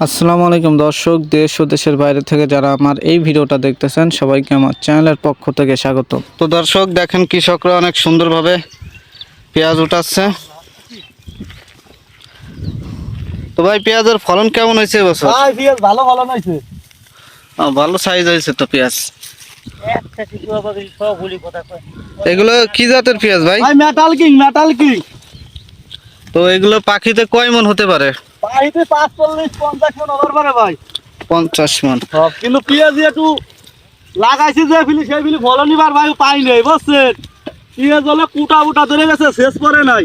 আসসালামু আলাইকুম দর্শক দেশ ও দেশের বাইরে থেকে যারা আমার এই ভিডিওটা দেখতেছেন সবাইকে আমার চ্যানেলের পক্ষ থেকে স্বাগত। তো দর্শক দেখেন কৃষকরা অনেক সুন্দরভাবে পেঁয়াজ উঠাচ্ছে। তো ভাই পেঁয়াজের ফলন কেমন হয়েছে এবছর? ভাই পিএস ভালো নাইছে আহ, ভালো সাইজ হয়েছে তো পেঁয়াজ। একটা কিছু আবার এই সব বলি কথা কয়। এগুলো কি জাতের পেঁয়াজ ভাই? ভাই মেটাল কিং মেটাল কিং তো এগুলো পাখিতে কয় মন হতে পারে? পাইতে পাঁচ চল্লিশ পঞ্চাশ মন ওভার পারে ভাই। পঞ্চাশ মন। কিন্তু পিঁয়াজ একটু লাগাইছি যে ফিলি সেই ফিলি ফলন নিবার ভাই পাই নাই বুঝছেন? পিঁয়াজ হলে কুটা উটা ধরে গেছে শেষ পরে নাই।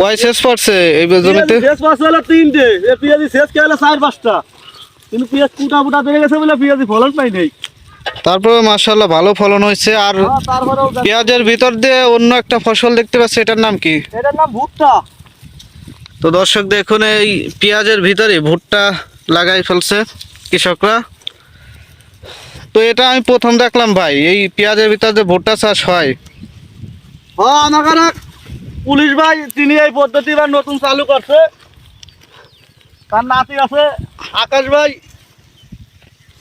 কয় শেষ পড়ছে এই জমিতে? শেষ পাশে হলো তিনটে পিঁয়াজি শেষ কে হলো চার পাঁচটা। কিন্তু পিঁয়াজ কুটা উটা ধরে গেছে বলে পিঁয়াজি ফলন পাই নাই। তারপরে মাশাল্লাহ ভালো ফলন হয়েছে। আর হ্যাঁ, পেঁয়াজের ভিতর দিয়ে অন্য একটা ফসল দেখতে পাচ্ছি এটার নাম কি? এটার নাম ভুট্টা। তো দর্শক দেখুন এই পেঁয়াজের ভিতরে ভুট্টা লাগাই ফেলছে কৃষকরা। তো এটা আমি প্রথম দেখলাম ভাই এই পেঁয়াজের ভিতরে যে ভুট্টা চাষ হয়। পুলিশ ভাই তিনি এই পদ্ধতি এবার নতুন চালু করছে। তার নাতি আছে আকাশ ভাই।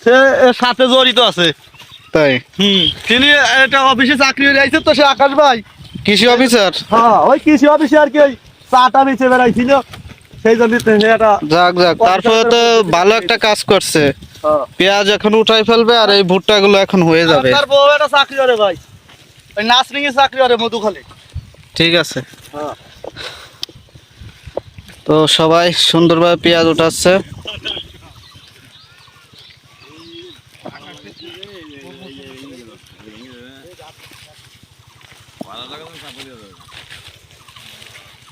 সে এর সাথে জড়িত আছে। তাই? হুম তিনি এটা অফিসে চাকরি হয়ে যাইছে তো সে আকাশ ভাই। কৃষি অফিসার? হ্যাঁ ওই কৃষি অফিসে আর কি চাটা বেঁচে বেড়াইছিল সেই জন্য যাক যাক তারপরে তো ভালো একটা কাজ করছে। হ্যাঁ। পেঁয়াজ এখন উঠাই ফেলবে আর এই ভুট্টাগুলো এখন হয়ে যাবে। তার বউ একটা চাকরি করে ভাই। ওই নার্সিং এর চাকরি করে মধুখালী। ঠিক আছে। হ্যাঁ। তো সবাই সুন্দরভাবে পেঁয়াজ উঠাচ্ছে।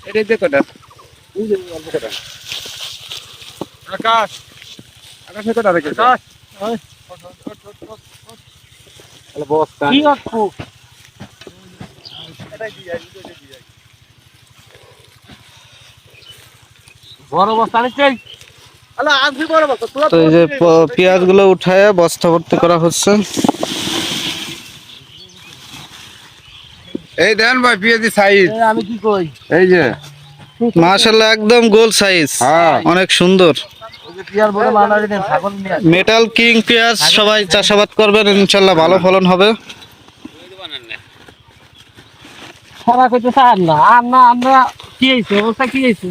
এটাই আকাশ। আকাশে কটা আকাশ। কি রাখব দুটোই দিয়ে আই। বড় বস্তা নিচ্ছে আলা আজকে বড় বস্তা তোরা তো এই যে পেঁয়াজগুলো উঠায় বস্তা ভর্তি করা হচ্ছে। এই দেন ভাই পিএজি সাইজ এই আমি কি কই? এই যে মাশাল্লাহ একদম গোল সাইজ হ্যাঁ। অনেক সুন্দর। মেটাল কিং পেঁয়াজ সবাই চাষাবাদ করবেন ইনশাল্লাহ ভালো ফলন হবে। সারা কইতে চান না আর না আমরা কি হইছে অবস্থা কি হইছে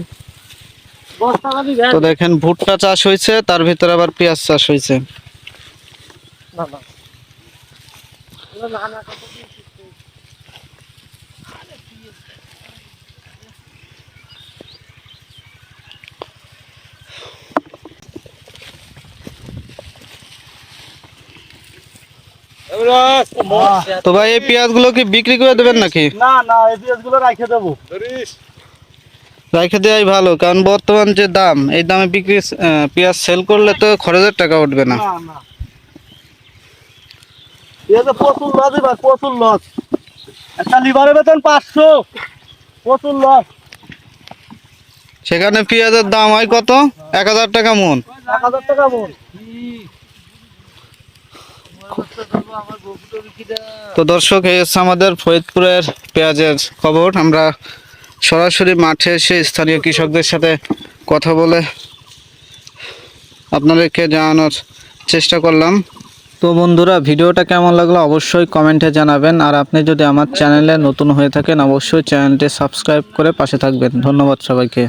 বস্তা তো দেখেন ভুট্টা চাষ হয়েছে তার ভিতরে আবার পেঁয়াজ চাষ হয়েছে। না না ওরা না না কথা দিয়ে শিখছে। তো ভাই এই পেঁয়াজগুলো কি বিক্রি করে দেবেন নাকি? না না এই পেঁয়াজগুলো রাখে দেবো। রেখে দেওয়াই ভালো কারণ বর্তমান যে দাম এই দামে বিক্রি পেঁয়াজ সেল করলে তো খরচের টাকা উঠবে না। না না। পেঁয়াজে প্রচুর লস এবার প্রচুর লস একটা লিভারের বেতন পাঁচশো প্রচুর লস সেখানে পেঁয়াজের দাম হয় কত? এক হাজার টাকা মন। এক হাজার টাকা মন। তো দর্শক, এই হচ্ছে আমাদের ফরিদপুরের পেঁয়াজের খবর। আমরা সরাসরি মাঠে এসে স্থানীয় কৃষকদের সাথে কথা বলে আপনাদেরকে জানানোর চেষ্টা করলাম। তো বন্ধুরা, ভিডিওটা কেমন লাগল অবশ্যই কমেন্টে জানাবেন। আর আপনি যদি আমার চ্যানেলে নতুন হয়ে থাকেন, অবশ্যই চ্যানেলটি সাবস্ক্রাইব করে পাশে থাকবেন। ধন্যবাদ সবাইকে।